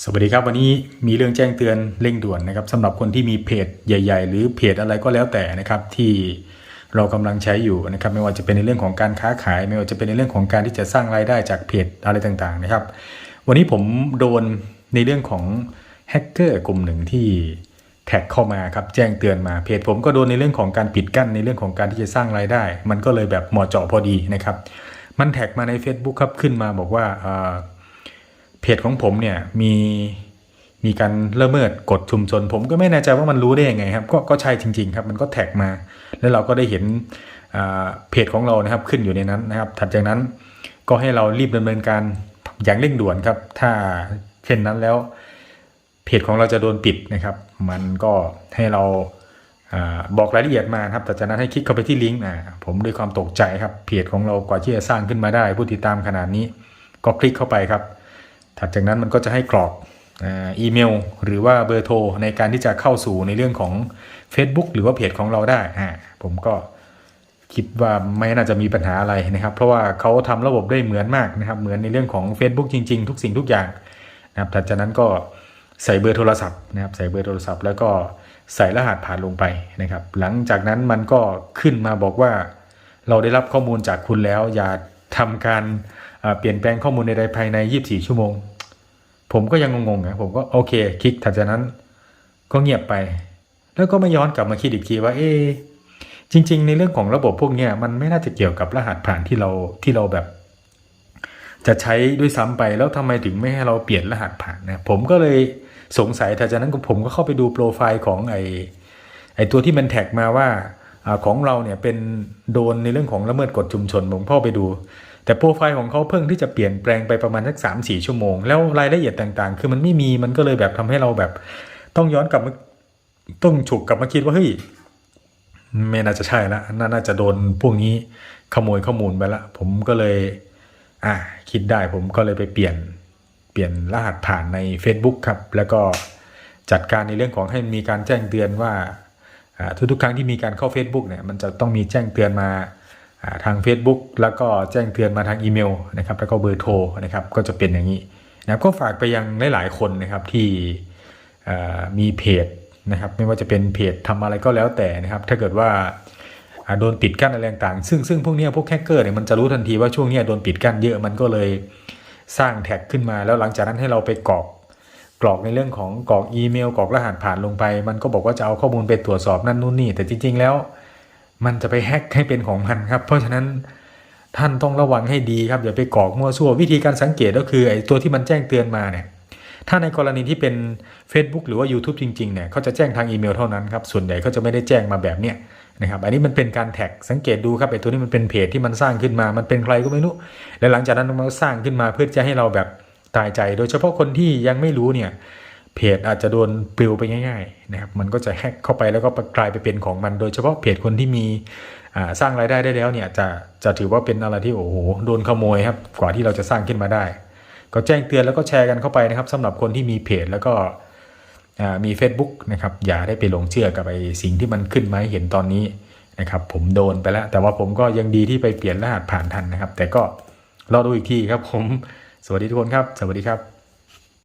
สวัสดีครับวันนี้มีเรื่องแจ้งเตือนเร่งด่วนนะครับสำหรับคนที่มีเพจใหญ่ ๆ หรือเพจอะไรก็แล้วแต่นะครับที่เรากำลังใช้อยู่นะครับไม่ว่าจะเป็นในเรื่องของการค้าขาย ไม่ว่าจะเป็นในเรื่องของการที่จะสร้างรายได้จากเพจอะไรต่างๆนะครับ วันนี้ผมโดนในเรื่องของแฮกเกอร์กลุ่มหนึ่งที่แท็กเข้ามาครับแจ้งเตือนมาเพจผมก็โดนในเรื่องของการปิดกั้นในเรื่องของการที่จะสร้างรายได้ มันก็เลยแบบเหมาะเจาะพอดีนะครับ มันแท็กมาใน Facebook ครับขึ้นมาบอกว่าอ่า เพจของผมเนี่ยมีมีการละเมิดกฎชุมชน ผมก็ไม่แน่ใจว่ามันรู้ได้ยังไงครับ ก็ก็ใช่จริง ๆ ครับ มันก็แท็กมา แล้วเราก็ได้เห็นเพจของเรานะครับขึ้นอยู่ในนั้นนะครับ ถัดจากนั้นก็ให้เรารีบดำเนินการอย่างเร่งด่วนครับ ถ้าเช่นนั้นแล้วเพจของเราจะโดนปิดนะครับ มันก็ให้เราบอกรายละเอียดมาครับ แต่จากนั้นให้คลิกเข้าไปที่ลิงก์อ่าผมด้วยความตกใจครับ เพจของเรากว่าที่จะสร้างขึ้นมาได้ ผู้ติดตามขนาดนี้ ก็คลิกเข้าไปครับ ถัดจากนั้นมันก็จะให้กรอกอีเมล หรือว่าเบอร์โทรในการที่จะเข้าสู่ในเรื่องของ Facebook หรือว่าเพจของเราได้ผมก็คิดว่าไม่น่าจะมีปัญหาอะไรนะครับ เพราะว่าเขาทำระบบได้เหมือนมากนะครับ เหมือนในเรื่องของ Facebook จริง ๆ ทุกสิ่งทุกอย่างนะครับถัดจากนั้นก็ใส่เบอร์โทรศัพท์นะครับใส่เบอร์โทรศัพท์แล้วก็ใส่รหัสผ่านลงไปนะครับ หลังจากนั้นมันก็ขึ้นมาบอกว่า เราได้รับข้อมูลจากคุณแล้ว อย่าทำการ เปลี่ยนแปลงข้อมูลใดๆภายใน 24 ชั่วโมง ผมก็ยังงงๆนะผมก็โอเค คลิกถัดจากนั้นก็เงียบไป แล้วก็ไม่ย้อนกลับมาคิดอีกทีว่าเอ๊จริง ๆ ในเรื่องของระบบพวกนี้มันไม่น่าจะเกี่ยวกับรหัสผ่านที่เราที่เราแบบ จะใช้ด้วยซ้ำไปแล้วทำไมถึงไม่ให้เราเปลี่ยนรหัสผ่านนะผมก็เลยสงสัยถัดจากนั้นผมก็เข้าไปดูโปรไฟล์ของไอไอตัวที่มันแท็กมาว่าอของเราเนี่ยเป็นโดนในเรื่องของละเมิดกฎชุมชนผมเข้าไปดู แต่โปรไฟล์ของเขาเพิ่งที่จะเปลี่ยนแปลงไปประมาณสักสามสี่ชั่วโมง แล้วรายละเอียดต่างๆ คือมันไม่มีมันก็เลยแบบทำให้เราแบบ ต้องย้อนกลับมาต้องฉุกกลับมาคิดว่าเฮ้ยไม่น่าจะใช่ละน,น่าจะโดนพวกนี้ขโมยข้อมูลไปละ ผมก็เลย อ่า คิดได้ผมก็เลยไปเปลี่ยน เปลี่ยนรหัสผ่านใน Facebook ครับ แล้วก็จัดการในเรื่องของให้มีการแจ้งเตือนว่า ทุกๆครั้งที่มีการเข้า Facebook เนี่ย มันจะต้องมีแจ้งเตือนมา ทาง Facebook แล้วก็แจ้งเตือนมาทางอีเมลนะครับแล้วก็เบอร์โทรนะครับก็จะเป็นอย่างนี้นะครับก็ฝากไปยังหลาย ๆ คนนะครับที่มีเพจนะครับไม่ว่าจะเป็นเพจทำอะไรก็แล้วแต่นะครับถ้าเกิดว่าโดนปิดกั้นอะไรต่างๆซึ่งซึ่งพวกนี้พวกแฮกเกอร์เนี่ยมันจะรู้ทันทีว่าช่วงนี้โดนปิดกั้นเยอะมันก็เลยสร้างแท็กขึ้นมา แล้วหลังจากนั้นให้เราไปกรอกกรอกในเรื่องของกรอกอีเมลกรอกรหัสผ่านลงไป มันก็บอกว่าจะเอาข้อมูลไปตรวจสอบนั่นนู่นนี่แต่จริง ๆ แล้ว มันจะไปแฮกให้เป็นของมันครับ เพราะฉะนั้นท่านต้องระวังให้ดีครับอย่าไปกรอกมั่วซั่ววิธีการสังเกตก็คือไอ้ตัวที่มันแจ้งเตือนมาเนี่ยถ้าในกรณีที่เป็น Facebook หรือว่า YouTube จริงๆเนี่ยเขาจะแจ้งทางอีเมลเท่านั้นครับส่วนใหญ่เขาจะไม่ได้แจ้งมาแบบเนี้ยนะครับอันนี้มันเป็นการแท็กสังเกตดูครับไอ้ตัวนี้มันเป็นเพจที่มันสร้างขึ้นมา มันเป็นใครก็ไม่รู้และหลังจากนั้นมันก็สร้างขึ้นมาเพื่อจะให้เราแบบตายใจ โดยเฉพาะคนที่ยังไม่รู้เนี่ย เพจอาจจะโดนปลิวไปง่ายๆนะครับมันก็จะแฮกเข้าไปแล้วก็กลายไปเป็นของมัน โดยเฉพาะเพจคนที่มีสร้างรายได้ได้แล้วเนี่ยจะจะถือว่าเป็นอะไรที่โอ้โหโดนขโมยครับกว่าที่เราจะสร้างขึ้นมาได้ ก็แจ้งเตือนแล้วก็แชร์กันเข้าไปนะครับสำหรับคนที่มีเพจแล้วก็มี Facebook นะครับอย่าได้ไปหลงเชื่อกับไอ้สิ่งที่มันขึ้นมาให้เห็นตอนนี้นะครับผมโดนไปแล้ว แต่ว่าผมก็ยังดีที่ไปเปลี่ยนรหัสผ่านทันนะครับ แต่ก็รอดูอีกทีครับผม สวัสดีทุกคนครับ สวัสดีครับ